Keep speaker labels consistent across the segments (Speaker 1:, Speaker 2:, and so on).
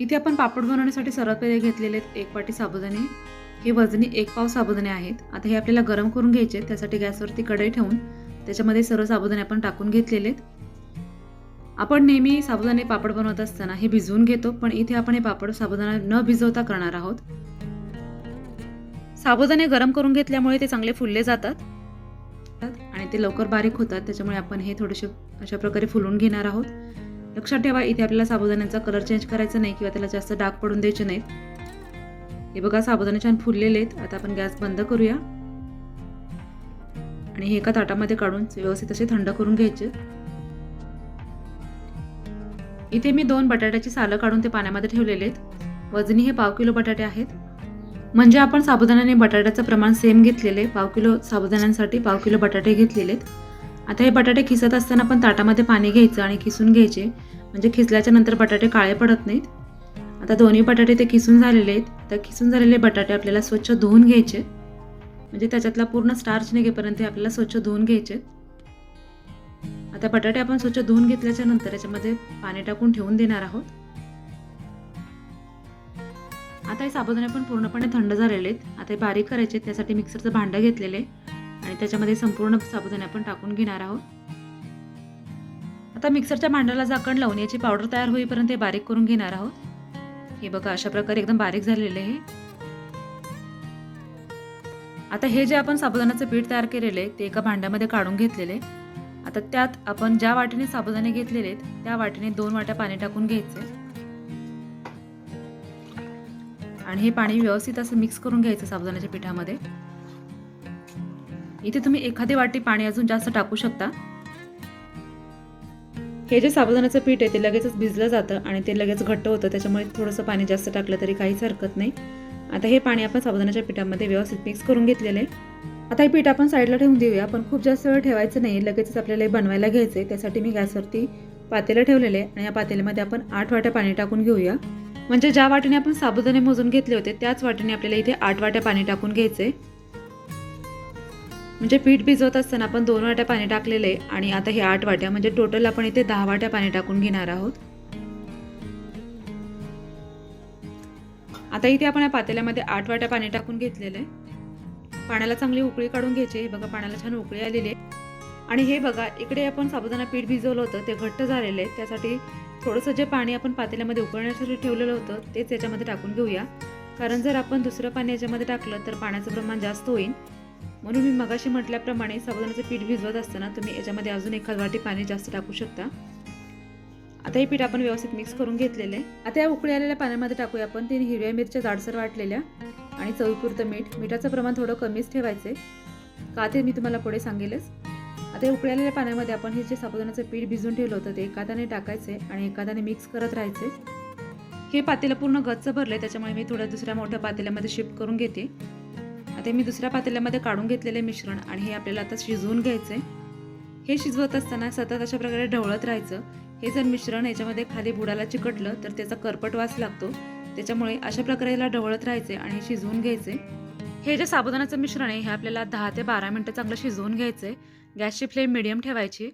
Speaker 1: इथे आपण पापड बनवण्यासाठी सर्वात पहिले घेतलेले आहेत एक वाटी साबुदाणे. हे वजनी एक पाव साबुदाणे आहेत. आता हे आपल्याला गरम करून घ्यायचे आहेत. त्यासाठी गॅसवरती कढई ठेवून त्याच्यामध्ये सर्व साबुदाणे आपण टाकून घेतलेले आहेत. आपण नेहमी साबुदाणे पापड बनवत असताना हे भिजवून घेतो पण इथे आपण हे पापड साबुदाणा न भिजवता करणार आहोत. साबुदाणे गरम करून घेतल्यामुळे ते चांगले फुलले जातात आणि ते लवकर बारीक होतात. त्याच्यामुळे आपण हे थोडेसे अशा प्रकारे फुलून घेणार आहोत. लक्षात ठेवा इथे आपल्याला साबुदाण्याचा कलर चेंज करायचा नाही किंवा त्याला जास्त डाग पडून द्यायचे नाहीत. हे बघा साबुदाणे छान फुललेले आहेत. आता आपण गॅस बंद करूया. आणि हे एका ताटामध्ये काढून व्यवस्थित असे थंड करून घ्यायचे. इथे मी दोन बटाट्याची सालं काढून ते पाण्यामध्ये ठेवलेले आहेत. वजनी हे पाव किलो बटाटे आहेत. म्हणजे आपण साबुदाण्याने बटाट्याचं प्रमाण सेम घेतलेले पाव किलो साबुदाण्यांसाठी पाव किलो बटाटे घेतलेले आहेत. आता हे बटाटे खिसत असताना आपण ताटामध्ये पाणी घ्यायचं आणि खिसून घ्यायचे. म्हणजे खिसल्याच्या नंतर बटाटे काळे पडत नाहीत. आता दोन्ही बटाटे ते खिसून झालेले आहेत. तर खिसून झालेले बटाटे आपल्याला स्वच्छ धुवून घ्यायचे. म्हणजे त्याच्यातला पूर्ण स्टार्च निघेपर्यंत हे आपल्याला स्वच्छ धुवून घ्यायचे. आता बटाटे आपण स्वच्छ धुवून घेतल्याच्या नंतर याच्यामध्ये पाणी टाकून ठेवून देणार आहोत. आता हे साबुदाणे पण पूर्णपणे थंड झालेले आहेत. आता हे बारीक करायचे आहेत. त्यासाठी मिक्सरचं भांडं घेतलेले आहे. आणि त्याच्यामध्ये संपूर्ण साबुदाणे आपण टाकून घेणार आहोत. आता मिक्सरच्या भांड्याला झाकण लावून याची पावडर तयार होईपर्यंत हे बारीक करून घेणार आहोत. हे बघा अशा प्रकारे एकदम बारीक झालेले आहे आता हे जे आपण साबुदाण्याचं पीठ तयार केलेले ते एका भांड्यामध्ये काढून घेतलेले. आता त्यात आपण ज्या वाटीने साबुदाणे घेतलेले आहेत त्या वाटीने दोन वाट्या पाणी टाकून घ्यायचे. आणि हे पाणी व्यवस्थित असं मिक्स करून घ्यायचं साबुदाण्याच्या पिठामध्ये. इथे तुम्ही एखादी वाटी पाणी अजून जास्त टाकू शकता. हे जे साबुदाण्याचं पीठ आहे ते लगेचच भिजलं जातं आणि ते लगेच घट्ट होतं. त्याच्यामुळे थोडंसं पाणी जास्त टाकलं तरी काहीच हरकत नाही. आता हे पाणी आपण साबुदाण्याच्या पिठामध्ये व्यवस्थित मिक्स करून घेतलेलं आहे. आता हे पीठ आपण साईडला ठेवून देऊया पण खूप जास्त वेळ ठेवायचं नाही. लगेचच आपल्याला हे बनवायला घ्यायचं आहे त्यासाठी मी गॅसवरती पातेलं ठेवलेलं आहे आणि या पातेल्यामध्ये आपण आठ वाट्या पाणी टाकून घेऊया. म्हणजे ज्या वाटेने आपण साबुदाणे मोजून घेतले होते त्याच वाटेने आपल्याला इथे आठ वाट्या पाणी टाकून घ्यायचे म्हणजे पीठ भिजवत असताना आपण दोन वाट्या पाणी टाकलेलं आहे आणि आता हे आठ वाट्या म्हणजे टोटल आपण इथे दहा वाट्या पाणी टाकून घेणार आहोत. आता इथे आपण या पातेल्यामध्ये आठ वाट्या पाणी टाकून घेतलेलं आहे. पाण्याला चांगली उकळी काढून घ्यायची हे बघा पाण्याला छान उकळी आलेली आहे. आणि हे बघा इकडे आपण साबुदाणा पीठ भिजवलं होतं ते घट्ट झालेलं आहे. त्यासाठी थोडंसं जे पाणी आपण पातेल्यामध्ये उकळण्यासाठी ठेवलेलं होतं तेच याच्यामध्ये टाकून घेऊया. कारण जर आपण दुसरं पाणी याच्यामध्ये टाकलं तर पाण्याचं प्रमाण जास्त होईल. म्हणून मी मगाशी म्हटल्याप्रमाणे साबुदाण्याचं पीठ भिजवत असताना तुम्ही याच्यामध्ये अजून एखाद वाटी पाणी जास्त टाकू शकता. आता हे पीठ आपण व्यवस्थित मिक्स करून घेतलेलं आहे. आता या उकळी आलेल्या पाण्यामध्ये टाकूया आपण. तीन हिरव्या मिरच्या जाडसर वाटलेल्या आणि चवीपुरतं मीठ. मिठाचं प्रमाण थोडं कमीच ठेवायचं का ते मी तुम्हाला पुढे सांगेलच. आता या उकळी आलेल्या पाण्यामध्ये आपण हे जे साबुदाण्याचं पीठ भिजून ठेवलं होतं ते एखाद्याने टाकायचे आणि एखाद्याने मिक्स करत राहायचे हे पातेलं पूर्ण गच्च भरलं आहे त्याच्यामुळे मी थोडं दुसऱ्या मोठ्या पातेल्यामध्ये शिफ्ट करून घेते. आता मी दुसऱ्या पातेल्यामध्ये काढून घेतलेले मिश्रण आणि हे आपल्याला आता शिजवून घ्यायचं आहे हे शिजवत असताना सतत अशा प्रकारे ढवळत राहायचं. हे जर मिश्रण याच्यामध्ये खाली बुडाला चिकटलं तर त्याचा करपट वास लागतो. त्याच्यामुळे अशा प्रकारे याला ढवळत राहायचे आणि हे शिजवून घ्यायचे हे जे साबुदाण्याचं मिश्रण आहे हे आपल्याला दहा ते बारा मिनटं चांगलं शिजवून घ्यायचं आहे गॅसची फ्लेम मिडियम ठेवायची.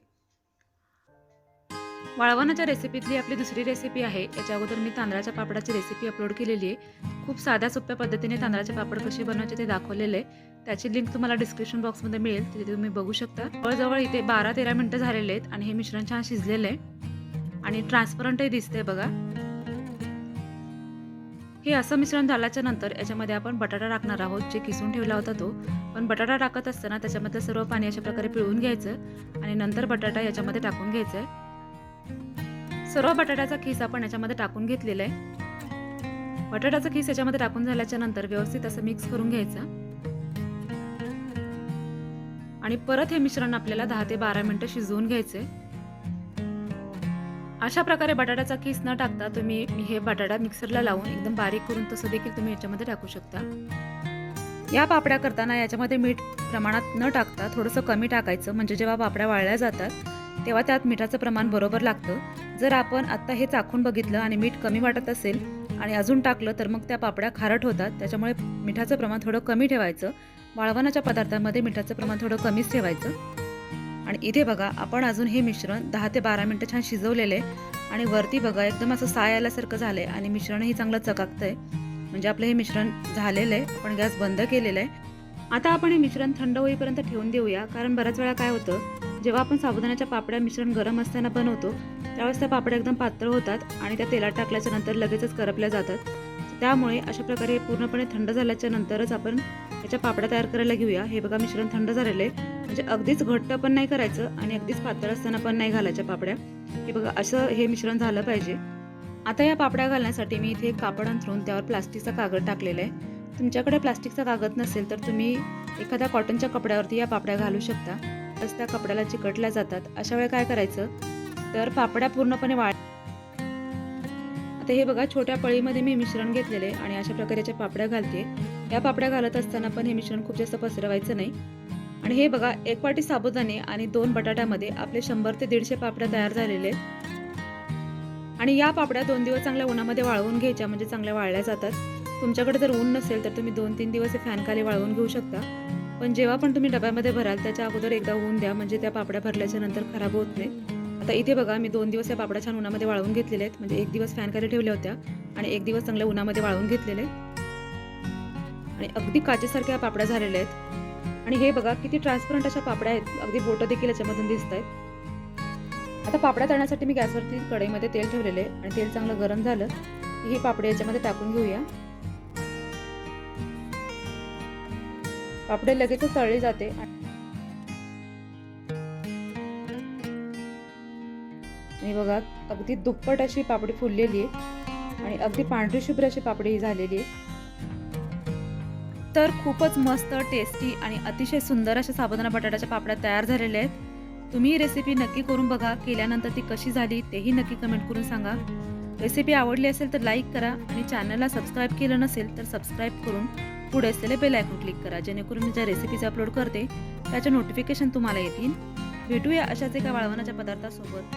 Speaker 1: वाळवणाच्या रेसिपीतली आपली दुसरी रेसिपी आहे. याच्या अगोदर मी तांदळाच्या पापडाची रेसिपी अपलोड केलेली आहे. खूप साध्या सोप्या पद्धतीने तांदळाचे पापड कसे बनवायचे ते दाखवलेले आहे. त्याची लिंक तुम्हाला डिस्क्रिप्शन बॉक्समध्ये मिळेल. तिथे तुम्ही बघू शकता. जवळजवळ इथे बारा तेरा मिनटं झालेले आहेत आणि हे मिश्रण छान शिजलेलं आहे. आणि ट्रान्सपरंटही दिसते बघा. हे असं मिश्रण झाल्याच्यानंतर याच्यामध्ये आपण बटाटा टाकणार आहोत जे किसून ठेवला होता तो. पण बटाटा टाकत असताना त्याच्यामध्ये सर्व पाणी अशा प्रकारे पिळून घ्यायचं आणि नंतर बटाटा याच्यामध्ये टाकून घ्यायचं आहे. सर्व बटाट्याचा खीस आपण याच्यामध्ये टाकून घेतलेला आहे. बटाट्याचा खीस याच्यामध्ये टाकून झाल्याच्यानंतर व्यवस्थित असं मिक्स करून घ्यायचं. आणि परत हे मिश्रण आपल्याला दहा ते बारा मिनटं शिजवून घ्यायचे अशा प्रकारे बटाट्याचा खीस न टाकता तुम्ही हे बटाटा मिक्सरला लावून एकदम बारीक करून तसं देखील तुम्ही याच्यामध्ये टाकू शकता. या पापड्या करताना याच्यामध्ये मीठ प्रमाणात न टाकता थोडंसं कमी टाकायचं. म्हणजे जेव्हा पापड्या वाळल्या जातात तेव्हा त्यात मिठाचं प्रमाण बरोबर लागतं. जर आपण आत्ता हे चाखून बघितलं आणि मीठ कमी वाटत असेल आणि अजून टाकलं तर मग त्या पापड्या खारट होतात. त्याच्यामुळे मिठाचं प्रमाण थोडं कमी ठेवायचं. वाळवणाच्या पदार्थांमध्ये मिठाचं प्रमाण थोडं कमीच ठेवायचं. आणि इथे बघा आपण अजून हे मिश्रण दहा ते बारा मिनटं छान शिजवलेले आणि वरती बघा एकदम असं साय आल्यासारखं झालं आहे आणि मिश्रणही चांगलं चकाकतंय. म्हणजे आपलं हे मिश्रण झालेलं आहे आपण गॅस बंद केलेलं आहे. आता आपण हे मिश्रण थंड होईपर्यंत ठेवून देऊया. कारण बऱ्याच वेळा काय होतं जेव्हा आपण साबुदाण्याच्या पापड्या मिश्रण गरम असताना बनवतो त्यावेळेस त्या पापड्या एकदम पातळ होतात आणि त्या तेलात टाकल्याच्या नंतर लगेचच करपल्या जातात. त्यामुळे अशा प्रकारे पूर्णपणे थंड झाल्याच्या नंतरच आपण त्याच्या पापड्या तयार करायला घेऊया. हे बघा मिश्रण थंड झालेलं आहे. म्हणजे अगदीच घट्ट पण नाही करायचं आणि अगदीच पातळ असताना पण नाही घालायच्या पापड्या. हे बघा असं हे मिश्रण झालं पाहिजे. आता या पापड्या घालण्यासाठी मी इथे एक कापड अंथरून त्यावर प्लास्टिकचा कागद टाकलेला आहे. तुमच्याकडे प्लास्टिकचा कागद नसेल तर तुम्ही एखाद्या कॉटनच्या कपड्यावरती या पापड्या घालू शकता. बस त्या कपड्याला चिकटल्या जातात. अशा वेळी काय करायचं? तर पापड्या पूर्णपणे वाळ आता हे बघा छोट्या पळीमध्ये मी मिश्रण घेतलेले आणि अशा प्रकारच्या पापड्या घालते. या पापड्या घालत असताना पण हे मिश्रण खूप जास्त पसरवायचं नाही. आणि हे बघा एक वाटी साबुदाणे आणि दोन बटाट्यामध्ये आपले शंभर ते दीडशे पापड्या तयार झालेले. आहेत आणि या पापड्या दोन दिवस चांगल्या उन्हामध्ये वाळवून घ्यायच्या म्हणजे चांगल्या वाळल्या जातात. तुमच्याकडे जर ऊन नसेल तर तुम्ही दोन तीन दिवस हे फॅनखाली वाळवून घेऊ शकता. पण जेव्हा पण तुम्ही डब्यामध्ये भराल त्याच्या अगोदर एकदा ऊन द्या म्हणजे त्या पापड्या भरल्याच्या नंतर खराब होत नाही. आता इथे बघा मी दोन दिवस या पापड्या छान उन्हामध्ये वाळवून घेतलेले आहेत. म्हणजे एक दिवस फॅनखाली ठेवल्या होत्या आणि एक दिवस चांगल्या उन्हामध्ये वाळवून घेतलेले आणि अगदी काचेसारख्या पापड्या झालेल्या आहेत. आणि हे बघा किती ट्रान्सपरंट अशा पापड्या आहेत. अगदी बोटं देखील याच्यामधून दिसत आहेत. आता पापड्या तळण्यासाठी मी गॅसवरती कढईमध्ये तेल ठेवलेले आहे आणि तेल चांगलं गरम झालं की ही पापडे याच्यामध्ये टाकून घेऊया. पापडे लगेचच तळली जाते बघा अगदी दुप्पट अशी पापडी फुललेली आहे आणि अगदी पांढरी शुभ्र अशी पापडी ही झालेली आहे. तर खूपच मस्त टेस्टी आणि अतिशय सुंदर अशा साबुदाणा बटाट्याच्या पापड्या तयार झालेल्या आहेत. तुम्ही ही रेसिपी नक्की करून बघा केल्यानंतर ती कशी झाली तेही नक्की कमेंट करून सांगा. रेसिपी आवडली असेल तर लाईक करा आणि चॅनलला सबस्क्राईब केलं नसेल तर सबस्क्राईब करून पुढे असलेले बेल आयकॉन क्लिक करा जेणेकरून मी ज्या रेसिपीज अपलोड करते त्याचे नोटिफिकेशन तुम्हाला येतील. भेटूया अशाच एका वाळवणाच्या पदार्थासोबत.